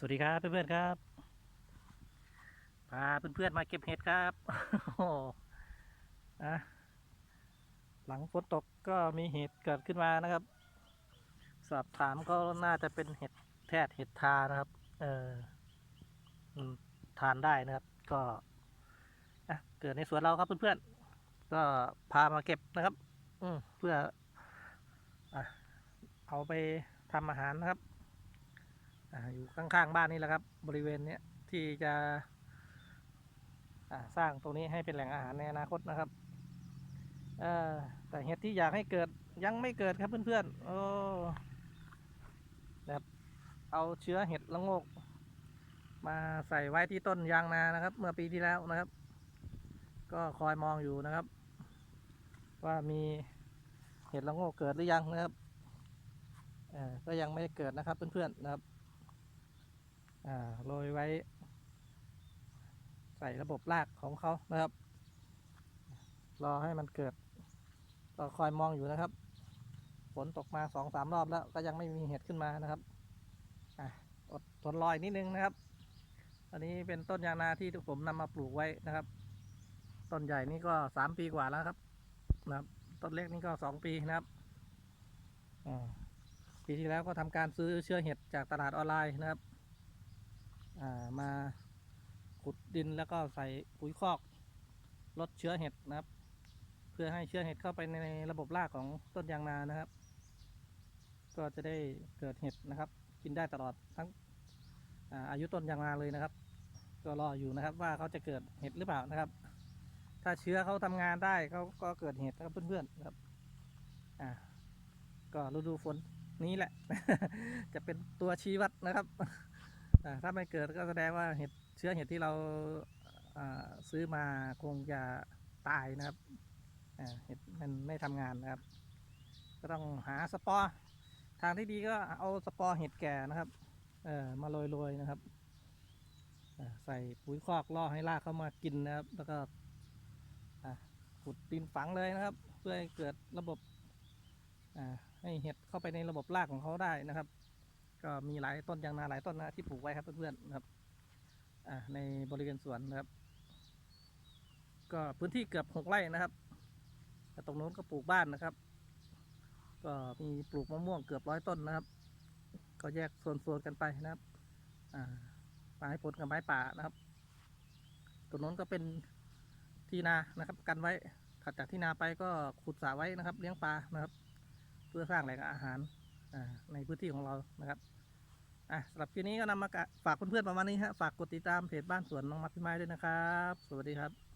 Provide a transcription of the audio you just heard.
สวัสดีครับเพื่อนๆครับพาเพื่อนๆมาเก็บเห็ดครับโอ้โหอะหลังฝนตกก็มีเห็ดเกิดขึ้นมานะครับ สอบถามก็น่าจะเป็นเห็ดแทดเห็ดทานะครับ เออทานได้นะครับ ก็อะเกิดในสวนเราครับเพื่อนๆก็พามาเก็บนะครับ อืเพื่ออะเอาไปทำอาหารนะครับ อยู่ข้างๆบ้านนี่แหละครับ บริเวณเนี้ยที่จะสร้างตรงนี้ให้เป็นแหล่งอาหารในอนาคตนะครับแต่เห็ดที่อยากให้เกิดยังไม่เกิดครับเพื่อนๆโอ้แบบเอาเชื้อเห็ดละงก มาใส่ไว้ที่ต้นยางนานะครับ เมื่อปีที่แล้วนะครับ ก็คอยมองอยู่นะครับ ว่ามีเห็ดละงกเกิดหรือยังนะครับก็ยังไม่ได้เกิดนะครับเพื่อนๆนะครับ โรยไว้ ใส่ระบบรากของเขานะครับ รอให้มันเกิดก็คอยมองอยู่นะครับฝนตกมาสองสามรอบแล้วก็ยังไม่มีเห็ดขึ้นมานะครับอดทนรออีกนิดนึงนะครับ อันนี้เป็นต้นยางนาที่ผมนำมาปลูกไว้นะครับ ต้นใหญ่นี่ก็สามปีกว่าแล้วครับนะครับ ต้นเล็กนี่ก็สองปีนะครับอ่าปีที่แล้วก็ทำการซื้อเชื้อเห็ดจากตลาดออนไลน์นะครับ มาขุดดินแล้วก็ใส่ปุ๋ยคอกลดเชื้อเห็ดนะครับ เพื่อให้เชื้อเห็ดเข้าไปในระบบรากของต้นยางนานะครับ ก็จะได้เกิดเห็ดนะครับ กินได้ตลอดทั้งอาอายุต้นยางนาเลยนะครับ ก็รออยู่นะครับว่าเขาจะเกิดเห็ดหรือเปล่านะครับ ถ้าเชื้อเขาทำงานได้เขาก็เกิดเห็ดนะครับเพื่อนๆนะครับอ่าก็ฤดูฝนนี้แหละ จะเป็นตัวชี้วัดนะครับ ถ้าไม่เกิดก็แสดงว่าเห็ดเชื้อเห็ดที่เราซื้อมาคงจะตายนะครับเห็ดมันไม่ทำงานนะครับ ก็ต้องหาสปอร์ทางที่ดีก็เอาสปอร์เห็ดแก่นะครับเออมาโรยๆนะครับใส่ปุ๋ยคอกล่อให้รากเข้ามากินนะครับ แล้วก็ขุดดินฝังเลยนะครับ เพื่อให้เกิดระบบให้เห็ดเข้าไปในระบบรากของเขาได้นะครับ ก็มีหลายต้นยางนาหลายต้นนะที่ปลูกไว้ครับเพื่อนๆนะครับอ่าในบริเวณสวนนะครับ ก็พื้นที่เกือบหกไร่นะครับแต่ตรงโน้นก็ปลูกบ้านนะครับ ก็มีปลูกมะม่วงเกือบร้อยต้นนะครับ ก็แยกโซนๆกันไปนะครับอ่าไม้ผลกับไม้ป่านะครับตรงโน้นก็เป็นที่นานะครับ กันไว้ถัดจากที่นาไปก็ขุดสระไว้นะครับ เลี้ยงปลานะครับ เพื่อสร้างแหล่งอาหาร ในพื้นที่ของเรานะครับอะสำหรับคลิปนี้ก็นำมาฝากเพื่อนๆประมาณนี้ฮะฝากกดติดตามเพจบ้านสวนน้องมัดพี่ไม้ด้วยนะครับ สวัสดีครับ